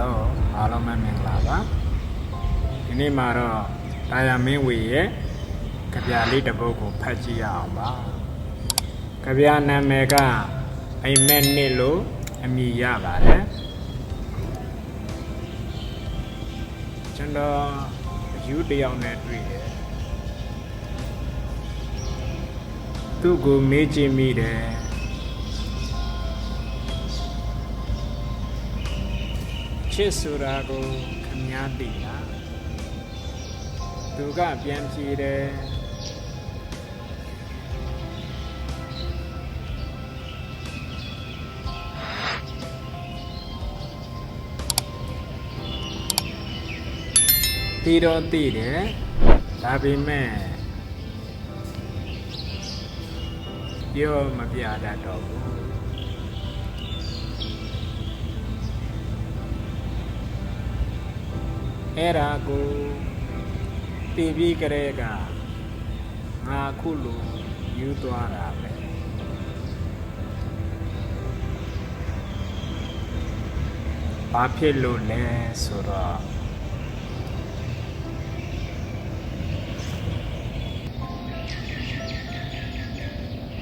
လုံးအားလုံးပဲမင်္ဂလာပါဒီနေ့မှာတော့တာယာမင်းဝေရဲ့ကြပြလေးတစ်ပုဒ်ကိုဖတ်ကြည့်ရအောင်ပါကြပြနာမည်ကအိမ်မက်နှစ်လို့အမည်ရပါတယ်ကျွန်တော်အယူတစ်ယောက်နဲ့တွေ့တယ်သူ့ကိုမေးကြည့်မိတယ် ချစ်ဆိုတာကိုခမည်းသိလားသူကပြန်ဖြေတယ်တီတော့သိတယ်ဒါပေမဲ့ပြောမပြတတ်တော့ဘူး အဲ့ဒါကိုတည်ပြီးကြတဲ့ကငါခုလိုယူသွားတာပဲဘာဖြစ်လို့လဲဆိုတော့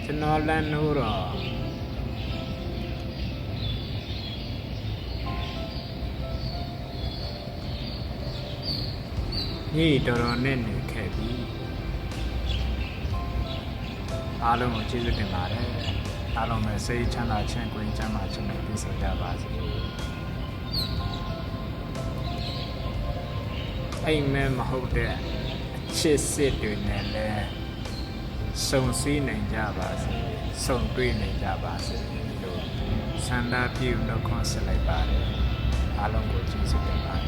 ကျွန်တော်လမ်းလို့တော့ ညတော်တော်နဲ့နေခဲ့ပြီအားလုံးကိုကျေးဇူးတင်ပါတယ်အားလုံးပဲစိတ်ချမ်းသာခြင်းကိုယ်ချမ်းသာခြင်းနဲ့ပြည့်စုံကြပါစေအိမ်မဲမဟုတ်တဲ့အချစ်စစ်တွေနဲ့လည်းစုံစည်းနိုင်ကြပါစေစုံတွေ့နိုင်ကြပါစေလို့ဆန္ဒပြုနှုတ်ခွန်းဆက်လိုက်ပါတယ်အားလုံးကိုကျေးဇူးတင်ပါတယ်